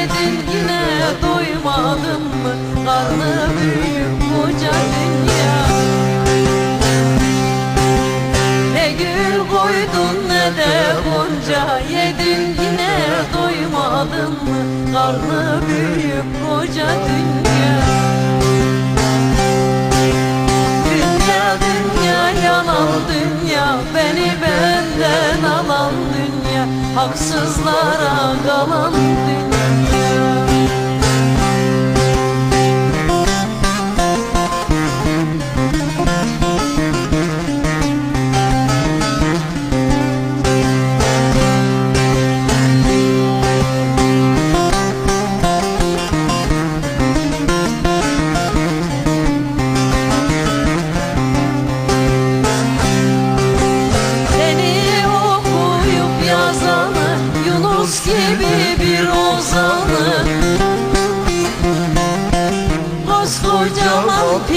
dedin yine doymadın mı? Karnı büyük koca dünya Ne gül koydun ne de gonca Yedin yine doymadın mı? Karnı büyük koca dünya Haksızlara kalan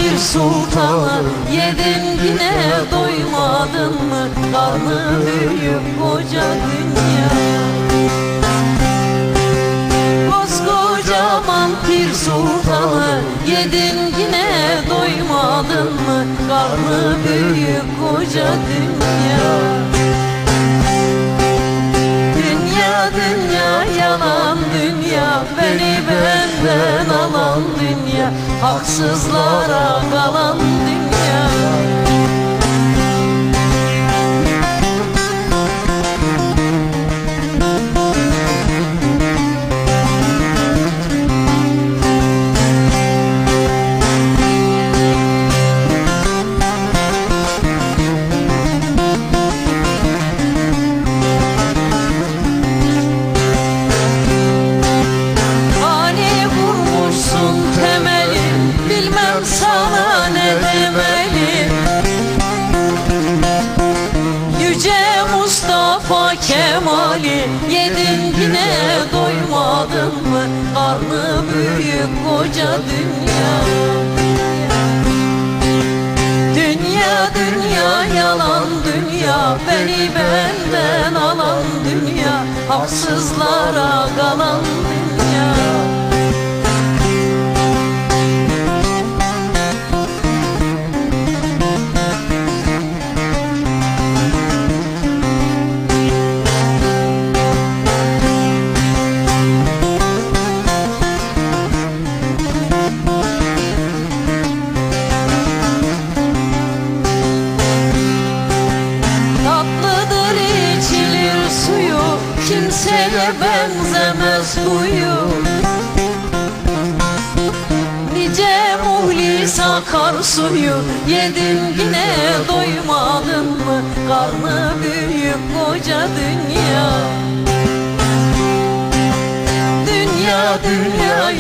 bir sultanı Yedin yine doymadın mı? Karnı büyük koca dünya. Koskocaman bir sultanı Yedin yine doymadın mı? Karnı büyük koca dünya. Dünya dünya yalan dünya. Beni benden alan dünya Haksızlara kalan dünya Kemal'i Yedin yine doymadın mı? Karnı büyük koca dünya. Dünya dünya yalan dünya. Beni benden alan dünya. Haksızlara kalan dünya Kimseye benzemez huyu Nice muhlis akar suyu. Yedin yine doymadın mı? Karnı büyük koca dünya. Dünya dünya